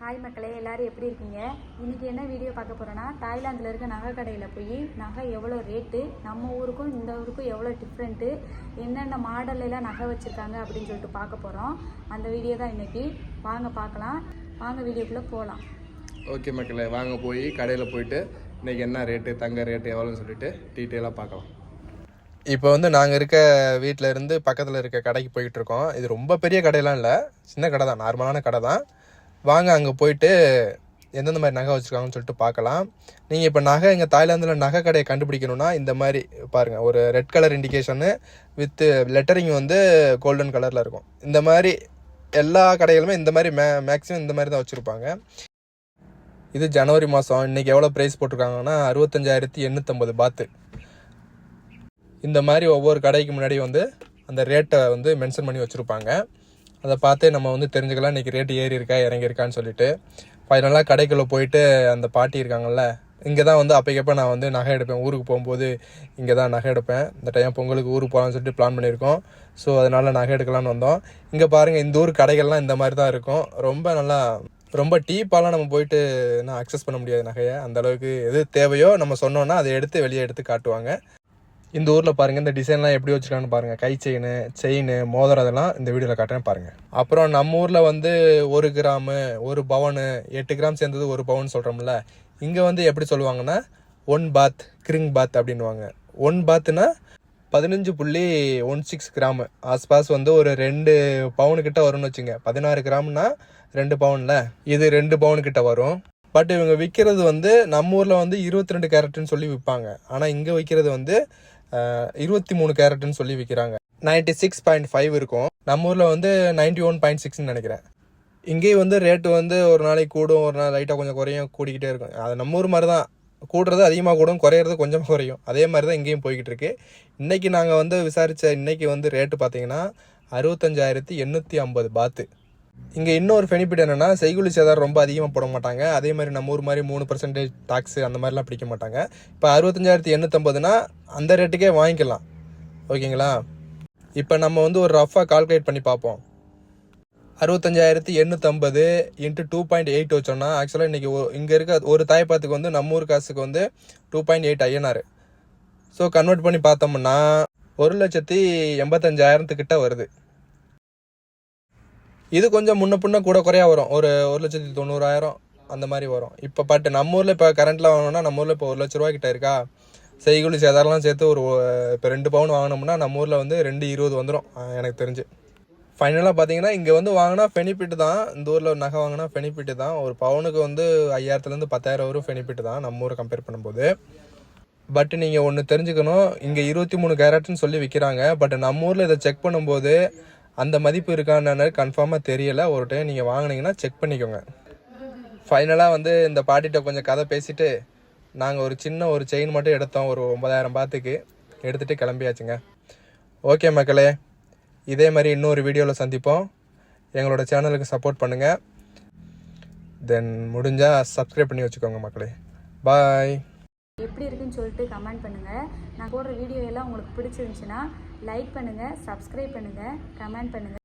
Hi மக்களே எல்லாரும் எப்படி இருக்கீங்க? இன்னைக்கு என்ன வீடியோ பார்க்க போறோம்னா தாய்லாந்தில் இருக்க நகை கடையில் போய் நகை எவ்வளோ ரேட்டு நம்ம ஊருக்கும் இந்த ஊருக்கும் எவ்வளோ டிஃப்ரெண்ட்டு என்னென்ன மாடல்ல எல்லாம் நகை வச்சுருக்காங்க அப்படின்னு சொல்லிட்டு பார்க்க போகிறோம் அந்த வீடியோ தான் இன்னைக்கு. வாங்க பார்க்கலாம். வாங்க வீடியோக்குள்ளே போகலாம் ஓகே மக்களே வாங்க போய் கடையில் போயிட்டு இன்னைக்கு என்ன ரேட்டு தங்க ரேட்டு எவ்வளோன்னு சொல்லிட்டு டீட்டெயிலாக பார்க்கலாம். இப்போ வந்து நாங்கள் இருக்க வீட்டில் இருந்து பக்கத்தில் இருக்க கடைக்கு போயிட்டு இருக்கோம். இது ரொம்ப பெரிய கடையெல்லாம் இல்லை சின்ன கடை தான் நார்மலான கடை தான் வாங்க அங்கே போயிட்டு எந்தெந்த மாதிரி நகை வச்சுருக்காங்கன்னு சொல்லிட்டு பார்க்கலாம். நீங்கள் இப்போ நகை எங்கள் தாய்லாந்தில் நகை கடையை கண்டுபிடிக்கணும்னா இந்த மாதிரி பாருங்கள் ஒரு red colour indication with lettering வந்து கோல்டன் கலரில் இருக்கும். இந்த மாதிரி எல்லா கடைகளுமே இந்த மாதிரி மே மேக்ஸிமம் இந்த மாதிரி தான் வச்சுருப்பாங்க. இது ஜனவரி மாதம் இன்னைக்கு எவ்வளோ ப்ரைஸ் போட்டிருக்காங்கன்னா அறுபத்தஞ்சாயிரத்தி எண்ணூற்றம்பது பாத்து இந்த மாதிரி ஒவ்வொரு கடைக்கு முன்னாடி வந்து அந்த ரேட்டை வந்து மென்ஷன் பண்ணி வச்சுருப்பாங்க. அதை பார்த்து நம்ம வந்து தெரிஞ்சுக்கலாம். இன்றைக்கி ரேட்டு ஏறி இருக்கா இறங்கியிருக்கான்னு சொல்லிட்டு. ஃபைனலாக கடைக்குள்ளே போயிட்டு அந்த பாட்டி இருக்காங்கல்ல இங்கே தான் வந்து அப்போக்கப்போ நான் வந்து நகை எடுப்பேன். ஊருக்கு போகும்போது இங்கே தான் நகை எடுப்பேன். இந்த டைம் பொங்கலுக்கு ஊருக்கு போகலான்னு சொல்லிட்டு பிளான் பண்ணியிருக்கோம். ஸோ அதனால் நகை எடுக்கலான்னு வந்தோம். இங்கே பாருங்கள் இந்த ஊர் கடைகள்லாம் இந்த மாதிரி தான் இருக்கும். ரொம்ப நல்லா ரொம்ப டீப்பாலாம் நம்ம போயிட்டு நான் அக்சஸ் பண்ண முடியாது நகையை. அந்த அளவுக்கு எது தேவையோ நம்ம சொன்னோன்னா அதை எடுத்து வெளியே எடுத்து காட்டுவாங்க. இந்த ஊரில் பாருங்கள் இந்த டிசைன்லாம் எப்படி வச்சுருக்கான்னு பாருங்கள் கை செயின் செயின் மோதிரம் அதெல்லாம் இந்த வீடியோவில் காட்டுறேன் பாருங்கள் அப்புறம் நம்ம ஊரில் வந்து ஒரு கிராமு ஒரு பவனு எட்டு கிராம் சேர்ந்தது ஒரு பவுன் சொல்கிறோம்ல இங்கே வந்து எப்படி சொல்லுவாங்கன்னா ஒன் பாத் கிரிங் பாத் அப்படின்வாங்க ஒன் பாத்துனா பதினஞ்சு புள்ளி ஒன் சிக்ஸ் கிராமு. ஆஸ்பாஸ் வந்து ஒரு ரெண்டு பவுனுக்கிட்ட வரும்னு வச்சுங்க. பதினாறு கிராம்னா ரெண்டு பவுனில். இது ரெண்டு பவுன் கிட்ட வரும். பட் இவங்க விற்கிறது வந்து நம்ம ஊரில் வந்து இருபத்தி ரெண்டு கேரட்னு சொல்லி விற்பாங்க ஆனால் இங்கே விற்கிறது வந்து இருபத்தி மூணு கேரட்னு சொல்லி விற்கிறாங்க நைன்டி சிக்ஸ் பாயிண்ட் ஃபைவ் இருக்கும். நம்ம ஊரில் வந்து நைன்டி ஒன் பாயிண்ட் சிக்ஸ்னு நினைக்கிறேன். இங்கேயும் வந்து ரேட்டு வந்து ஒரு நாளைக்கு கூடும் ஒரு நாள் லைட்டாக கொஞ்சம் குறையும் கூடிக்கிட்டே இருக்கும். அது நம்ம ஊர் மாதிரி தான் கூடுறது அதிகமாக கூடும் குறையிறது கொஞ்சம் குறையும். அதே மாதிரி தான் இங்கேயும் போய்கிட்டு இருக்கு இன்றைக்கி நாங்கள் வந்து விசாரித்த இன்றைக்கி வந்து ரேட்டு பார்த்தீங்கன்னா அறுபத்தஞ்சாயிரத்தி எண்ணூற்றி ஐம்பது பாத்து இங்கே இன்னொரு பெனிஃபிட் என்னென்னா செய்குலி சேதாரம் ரொம்ப அதிகமாக போட மாட்டாங்க. அதே மாதிரி நம்ம ஊர் மாதிரி மூணு பர்சன்டேஜ் டாக்ஸ் அந்த மாதிரிலாம் பிடிக்க மாட்டாங்க. இப்போ அறுபத்தஞ்சாயிரத்தி எண்ணூற்றம்பதுனா அந்த ரேட்டுக்கே வாங்கிக்கலாம். ஓகேங்களா? இப்போ நம்ம வந்து ஒரு ரஃபாக கால்குலேட் பண்ணி பார்ப்போம். அறுபத்தஞ்சாயிரத்தி எண்ணூற்றம்பது இன்ட்டு டூ பாயிண்ட் எயிட் வச்சோம்னா ஆக்சுவலாக இன்றைக்கி இங்கே இருக்க ஒரு தாய்ப்பாத்துக்கு வந்து நம்ம ஊர் காசுக்கு வந்து two point eight INR so convert பண்ணி பார்த்தோம்னா ஒரு லட்சத்தி எண்பத்தஞ்சாயிரத்துக்கிட்ட வருது. இது கொஞ்சம் முன்ன பின்ன கூட குறையா வரும். ஒரு ஒரு லட்சத்தி தொண்ணூறாயிரம் அந்த மாதிரி வரும். இப்போ பட் நம்ம ஊரில் இப்போ கரண்ட்டில் வாங்கணும்னா நம்ம ஊரில் இப்போ ஒரு லட்ச ரூபா கிட்ட இருக்கா? செய்கூலி சேதாரம்லாம் சேர்த்து ஒரு இப்போ ரெண்டு பவுன் வாங்கினோம்னா நம்ம ஊரில் வந்து ரெண்டு இருபது வந்துடும் எனக்கு தெரிஞ்சு. ஃபைனலாக பார்த்தீங்கன்னா இங்கே வந்து வாங்கினா பெனிஃபிட் தான். இந்த ஊரில் ஒரு நகை வாங்கினா பெனிஃபிட் தான். ஒரு பவுனுக்கு வந்து ஐயாயிரத்துலேருந்து பத்தாயிரம் வரும் பெனிஃபிட் தான் நம்ம ஊரை கம்பேர் பண்ணும்போது. பட் நீங்கள் ஒன்று தெரிஞ்சுக்கணும். இங்கே இருபத்தி மூணு கேரட்னு சொல்லி விற்கிறாங்க பட் நம்ம ஊரில் இதை செக் பண்ணும்போது அந்த மதிப்பு இருக்கான்னு கன்ஃபார்மாக தெரியல. ஒரு டைம் நீங்கள் வாங்கினீங்கன்னா செக் பண்ணிக்கோங்க. ஃபைனலாக வந்து இந்த பாட்டிகிட்ட கொஞ்சம் கதை பேசிவிட்டு நாங்கள் ஒரு சின்ன ஒரு செயின் மட்டும் எடுத்தோம். ஒரு ஒன்பதாயிரம் பாத்துக்கு. எடுத்துகிட்டு கிளம்பியாச்சுங்க. ஓகே மக்களே இதே மாதிரி இன்னொரு வீடியோவில் சந்திப்போம். எங்களோட சேனலுக்கு சப்போர்ட் பண்ணுங்கள் தென் முடிஞ்சால் சப்ஸ்கிரைப் பண்ணி வச்சுக்கோங்க மக்களே. பாய் எப்படி இருக்குன்னு சொல்லிட்டு கமெண்ட் பண்ணுங்கள் நான் போடுற வீடியோ எல்லாம் உங்களுக்கு பிடிச்சிருந்துச்சுன்னா லைக் பண்ணுங்கள் சப்ஸ்கிரைப் பண்ணுங்கள் கமெண்ட் பண்ணுங்கள்